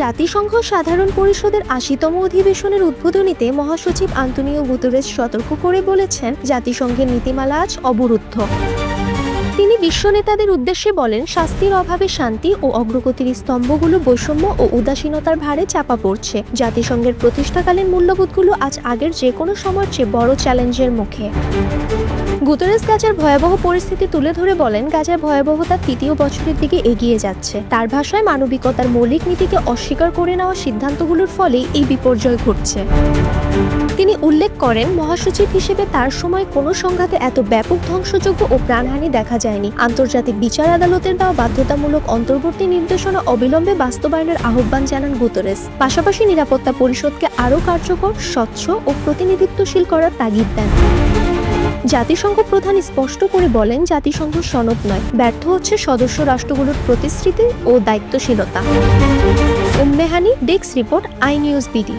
জাতিসংঘ সাধারণ পরিষদের আশিতম অধিবেশনের উদ্বোধনীতে মহাসচিব আন্তনিও গুতরেস সতর্ক করে বলেছেন, জাতিসংঘের নীতিমালা আজ অবরুদ্ধ। তিনি বিশ্ব নেতাদের উদ্দেশ্যে বলেন, শাস্তির অভাবে শান্তি ও অগ্রগতির স্তম্ভগুলো বৈষম্য ও উদাসীনতার ভারে চাপা পড়ছে। জাতিসংঘের প্রতিষ্ঠাকালীন মূল্যবোধগুলো আজ আগের যে কোনো সময়ের চেয়ে বড় চ্যালেঞ্জের মুখে। গুতরেস গাজার ভয়াবহ পরিস্থিতি তুলে ধরে বলেন, গাজার ভয়াবহতা তৃতীয় বছরের দিকে এগিয়ে যাচ্ছে। তার ভাষায় মানবিকতার মৌলিক নীতিকে অস্বীকার করে নেওয়া সিদ্ধান্তগুলোর ফলেই এই বিপর্যয় ঘটছে। তিনি উল্লেখ করেন, মহাসচিব হিসেবে তার সময় কোনো সংঘাতে এত ব্যাপক ধ্বংসযোগ্য ও প্রাণহানি দেখা যায়নি। আন্তর্জাতিক বিচার আদালতের দেওয়া বাধ্যতামূলক অন্তর্বর্তী নির্দেশনা অবিলম্বে বাস্তবায়নের আহ্বান জানান গুতরেস। পাশাপাশি নিরাপত্তা পরিষদকে আরও কার্যকর, স্বচ্ছ ও প্রতিনিধিত্বশীল করার তাগিদ দেন। জাতিসংঘ প্রধান স্পষ্ট করে বলেন, জাতিসংঘ সনদ নয়, ব্যর্থ হচ্ছে সদস্য রাষ্ট্রগুলোর প্রতিশ্রুতি ও দায়িত্বশীলতা। Ummehani desk report I News BD.